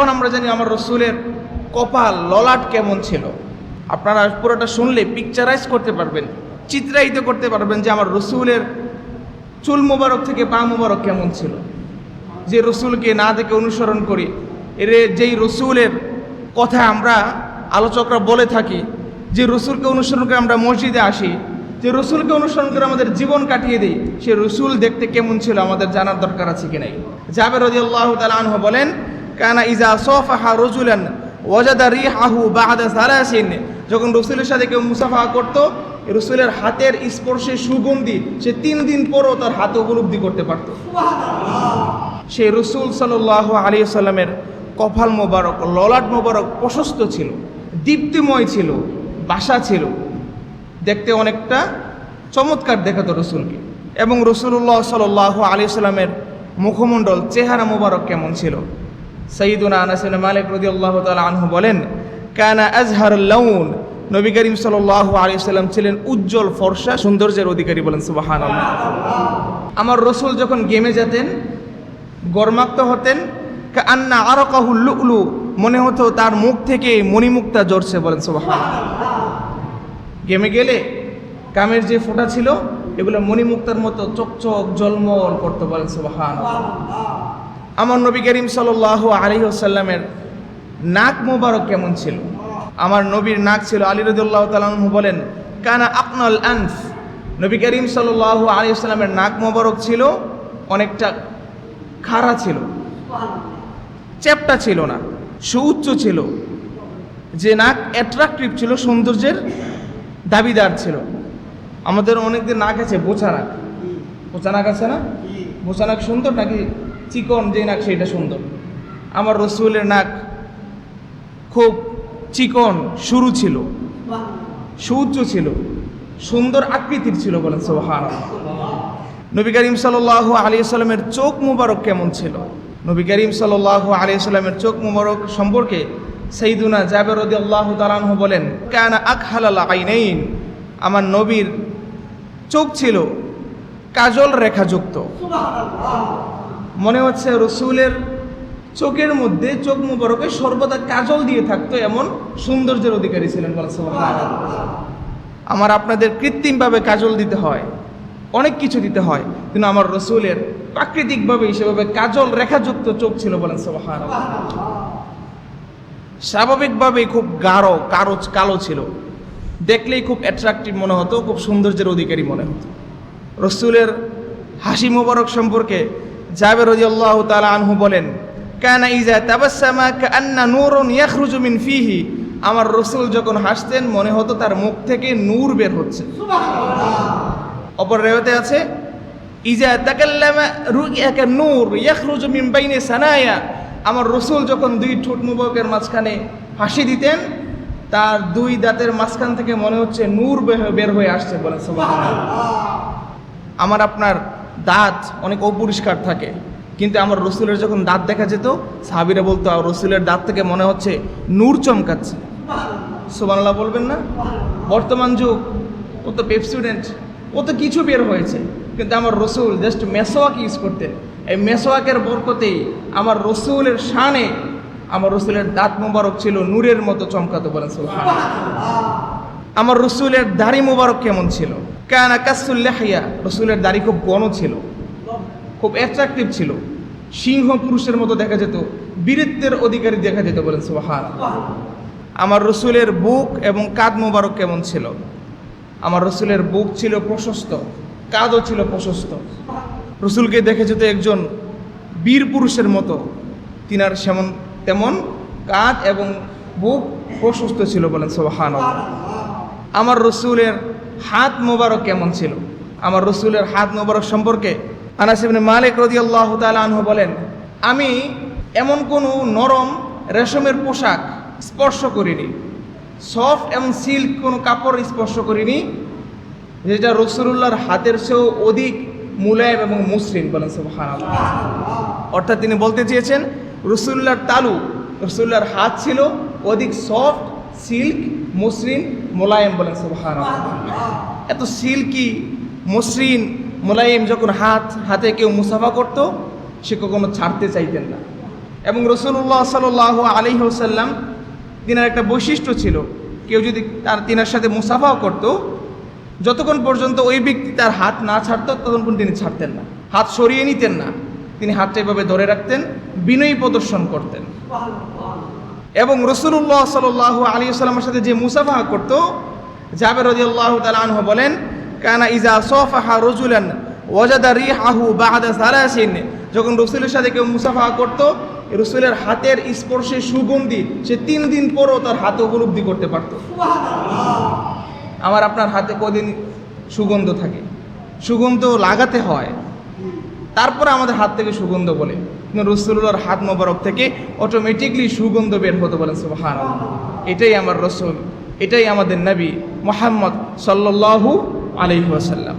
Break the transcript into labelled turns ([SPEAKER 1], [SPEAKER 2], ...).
[SPEAKER 1] এখন আমরা জানি আমার রসুলের কপাল, ললাট কেমন ছিল। আপনারা পুরোটা শুনলে পিকচারাইজ করতে পারবেন, চিত্রায়িত করতে পারবেন যে আমার রসুলের চুল মোবারক থেকে পা মোবারক কেমন ছিল। যে রসুলকে না দেখে অনুসরণ করি, এর যেই রসুলের কথা আমরা আলোচকরা বলে থাকি, যে রসুলকে অনুসরণ করে আমরা মসজিদে আসি, যে রসুলকে অনুসরণ করে আমাদের জীবন কাটিয়ে দিই, সে রসুল দেখতে কেমন ছিল আমাদের জানার দরকার আছে কি নাই। জাবের রদি আল্লাহ তালহ বলেন কানা ইজা সফাহা রজুলান ওয়াজাদা রিহাহু বাহাদা সালাসিন। যখন রসুলের সাথে কেউ মুসাফা করতো রসুলের হাতের স্পর্শে সুগন্ধি সে তিন দিন পরও তার হাতে উপলব্ধি করতে পারত। সে রসুল সাল্লাহ আলী সাল্লামের কপাল মোবারক ললাট মোবারক প্রশস্ত ছিল দীপ্তিময় ছিল বাসা ছিল। দেখতে অনেকটা চমৎকার দেখাতো রসুলকে। এবং রসুল্লাহ সাল্লাহ আলী সাল্লামের মুখমণ্ডল চেহারা মোবারক কেমন ছিল। সঈদুনা আনাসিন মালিক রদি আল্লাহ তালা আনহু বলেন, কানা আজহার লাউন। নবী করিম সাল্লাহ আলী সাল্লাম ছিলেন উজ্জ্বল, ফর্সা, সৌন্দর্যের অধিকারী বলেন সুবাহান আমার রসুল যখন গেমে যেতেন, গরমাক্ত হতেন আন্না আরও কাহুল্লু মনে হতো তার মুখ থেকে মণিমুক্তা জড়ছে বলেন সুবাহান গেমে গেলে কামের যে ফোঁটা ছিল, এগুলো মণিমুক্তার মতো চকচক জলমল করতে বলেন সুবাহান আমার নবী করিম সাল্লাহ আলহিহসাল্লামের নাক মোবারক কেমন ছিল? আমার নবীর নাক ছিল আলী রদুল্লাহ তালু বলেন, কানা আকনল আনফ। নবী করিম সাল্লাহ আলিয়াল্লামের নাক মোবারক ছিল, অনেকটা খাড়া ছিল, চ্যাপটা ছিল না, সুউচ্চ ছিল। যে নাক অ্যাট্রাকটিভ ছিল, সৌন্দর্যের দাবিদার ছিল। আমাদের অনেকদিন নাক আছে, বোচা নাক। বোচা নাক আছে না? বোচা নাক সুন্দর নাকি চিকন যে নাক সেটা সুন্দর। আমার রসুলের নাক খুব চিকন সরু ছিল। সুউচ্চ ছিল। সুন্দর আকৃতির ছিল বলেন সোহান নবী করিম সাল আলী সাল্লামের চোখ মুবারক কেমন ছিল? নবী করিম সাল আলী সাল্লামের চোখ মুবারক সম্পর্কে সৈদুনা জাবের রদি আল্লাহ তালাহ বলেন কেন আকহালাল আইনাইন আমার নবীর চোখ ছিল কাজল রেখাযুক্ত। মনে হচ্ছে রসুলের চোখের মধ্যে চোখ মুবারকে সর্বদা কাজল দিয়ে থাকতো এমন সৌন্দর্যের অধিকারী ছিলেন আমার আপনাদের কৃত্রিমভাবে কাজল দিতে হয়, অনেক কিছু দিতে হয়, কিন্তু আমার রসুলের প্রাকৃতিকভাবে সেভাবে কাজল রেখাযুক্ত চোখ ছিল বলেন সোহান স্বাভাবিকভাবেই খুব গাঢ় কারও কালো ছিল। দেখলেই খুব অ্যাট্রাকটিভ মনে হতো, খুব সৌন্দর্যের অধিকারী মনে হতো। রসুলের হাসি মোবারক সম্পর্কে জাবের রদি আল্লাহ তালা আনহু বলেন কানা ইজা তাবাসামা কান্না নূরুন ইয়াখরুজু মিন ফিহি। আমার রসুল যখন হাসতেন মনে হতো তার মুখ থেকে নূর বের হচ্ছে। অপর রেওয়াতে আছে ইজা তাকাল্লামা রুইয়াকা নূর ইয়াখরুজু মিন বাইনি সানায়া। আমার রসুল যখন দুই ঠোঁট মুবারকের মাঝখানে হাসি দিতেন তার দুই দাঁতের মাঝখান থেকে মনে হচ্ছে নূর বের হয়ে আসছে বলে আমার আপনার দাঁত অনেক অপরিষ্কার থাকে। কিন্তু আমার রসুলের যখন দাঁত দেখা যেত, সাহাবিরা বলতো, আর রসুলের দাঁত থেকে মনে হচ্ছে নূর চমকাচ্ছে। সোবানলা বলবেন না? বর্তমান যুগ, ও তো পেপসুডেন্ট ও তো কিছু বের হয়েছে। কিন্তু আমার রসুল জাস্ট মেসোয়াক ইউজ করতেন। এই মেসোয়াকের বরকতেই আমার রসুলের শানে আমার রসুলের দাঁত মোবারক ছিল নূরের মতো চমকাতো বলেন সুলহান আমার রসুলের দাড়ি মোবারক কেমন ছিল? কেন কাসুল্লাহিয়া রসুলের দাড়ি খুব গণ ছিল, খুব অ্যাট্রাকটিভ ছিল। সিংহ পুরুষের মতো দেখা যেত, বীরত্বের অধিকারী দেখা যেত বলেন সুহান আমার রসুলের বুক এবং কাঁধ মোবারক কেমন ছিল? আমার রসুলের বুক ছিল প্রশস্ত, কাঁধও ছিল প্রশস্ত। রসুলকে দেখে যেত একজন বীর পুরুষের মতো। তিনার সেমন, তেমন কাঁধ এবং বুক প্রশস্ত ছিল বলেন সোহান আমার রসুলের হাত মোবারক কেমন ছিল? আমার রসুলের হাত মোবারক সম্পর্কে আনাসিবনে মালিক রদি আল্লাহ আনহু বলেন, আমি এমন কোনো নরম রেশমের পোশাক স্পর্শ করিনি। সফট এবং সিল্ক কোনো কাপড় স্পর্শ করিনি, যেটা রসুল্লাহর হাতের চেয়েও অধিক মুলায়ম এবং মসৃণ। বলেন সুবহান অর্থাৎ তিনি বলতে চেয়েছেন রসুল্লাহর তালু রসুল্লার হাত ছিল অধিক সফট সিল্ক মসৃণ মোলায়েম বলেন সুবহান এত সিল্কি মসৃণ মোলায়েম যখন হাত হাতে কেউ মুসাফা করত সে কখনো ছাড়তে চাইতেন না। এবং রসুল্লাহ সাল আলী হোসাল্লাম তিনার একটা বৈশিষ্ট্য ছিল কেউ যদি তার তিনার সাথে মুসাফাও করত যতক্ষণ পর্যন্ত ওই ব্যক্তি তার হাত না ছাড়তো ততক্ষণ তিনি ছাড়তেন না। হাত সরিয়ে নিতেন না। তিনি হাতটা এভাবে ধরে রাখতেন বিনয়ী প্রদর্শন করতেন। এবং রসুল্লাহ সাল আলী সাল্লামের সাথে যে মুসাফা করতো জাবের রদিয়াল্লাহ তালহ বলেন কানা ইজা সফাহা রজুলান ওয়াজাদা রিহাহু বাহাদা সালাসিন। যখন রসুলের সাথে কেউ মুসাফা করতো রসুলের হাতের স্পর্শে সুগন্ধি সে তিন দিন পরও তার হাতে উপলব্ধি করতে পারতো। আমার আপনার হাতে কদিন সুগন্ধ থাকে? সুগন্ধ লাগাতে হয়। তারপরে আমাদের হাত থেকে সুগন্ধ বলে। রসুল্লাহর হাত মোবারক থেকে অটোমেটিকলি সুগন্ধ বের হতে বলেন সুবাহান এটাই আমার রসুল, এটাই আমাদের নবী মোহাম্মদ সাল্লু আলহি ওয়াসাল্লাম।